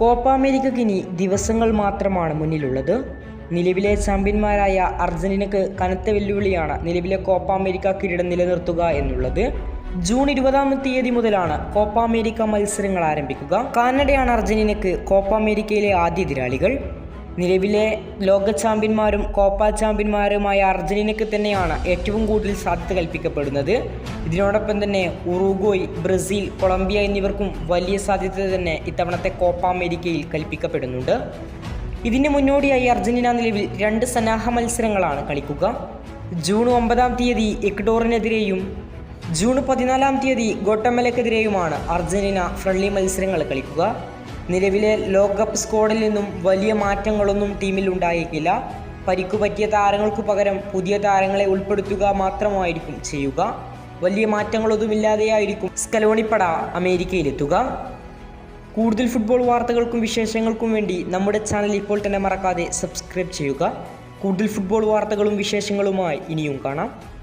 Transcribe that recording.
Copa അമേരിക്കയ്ക്ക് ഇനി ദിവസങ്ങൾ മാത്രമാണ് മുന്നിലുള്ളത്. നിലവിലെ ചാമ്പ്യന്മാരായ അർജന്റീനക്ക് കനത്ത വെല്ലുവിളിയാണ് നിലവിലെ കോപ്പ അമേരിക്ക കിരീടം നിലനിർത്തുക എന്നുള്ളത്. ജൂൺ ഇരുപതാം തീയതി മുതലാണ് കോപ്പ അമേരിക്ക മത്സരങ്ങൾ ആരംഭിക്കുക. കാനഡയാണ് അർജന്റീനക്ക് കോപ്പ അമേരിക്കയിലെ ആദ്യ എതിരാളികൾ. നിലവിലെ ലോക ചാമ്പ്യന്മാരും കോപ്പ ചാമ്പ്യന്മാരുമായ അർജന്റീനയ്ക്ക് തന്നെയാണ് ഏറ്റവും കൂടുതൽ സാധ്യത കൽപ്പിക്കപ്പെടുന്നത്. ഇതിനോടൊപ്പം തന്നെ ഉറുഗോയ് ബ്രസീൽ കൊളംബിയ എന്നിവർക്കും വലിയ സാധ്യത തന്നെ ഇത്തവണത്തെ കോപ്പ അമേരിക്കയിൽ കൽപ്പിക്കപ്പെടുന്നുണ്ട്. ഇതിന് മുന്നോടിയായി അർജന്റീന നിലവിൽ രണ്ട് സന്നാഹ മത്സരങ്ങളാണ് കളിക്കുക. ജൂൺ ഒമ്പതാം തീയതി എക്ഡോറിനെതിരെയും ജൂൺ പതിനാലാം തീയതി ഗോട്ടമലക്കെതിരെയുമാണ് അർജന്റീന ഫ്രണ്ട്ലി മത്സരങ്ങൾ കളിക്കുക. നിലവിലെ ലോകകപ്പ് സ്ക്വാഡിൽ നിന്നും വലിയ മാറ്റങ്ങളൊന്നും ടീമിൽ ഉണ്ടായേക്കില്ല. പരിക്കു പറ്റിയ താരങ്ങൾക്കു പകരം പുതിയ താരങ്ങളെ ഉൾപ്പെടുത്തുക മാത്രമായിരിക്കും ചെയ്യുക. വലിയ മാറ്റങ്ങളൊന്നുമില്ലാതെയായിരിക്കും സ്കലോണിപ്പട അമേരിക്കയിലെത്തുക. കൂടുതൽ ഫുട്ബോൾ വാർത്തകൾക്കും വിശേഷങ്ങൾക്കും വേണ്ടി നമ്മുടെ ചാനൽ ഇപ്പോൾ തന്നെ മറക്കാതെ സബ്സ്ക്രൈബ് ചെയ്യുക. കൂടുതൽ ഫുട്ബോൾ വാർത്തകളും വിശേഷങ്ങളുമായി ഇനിയും കാണാം.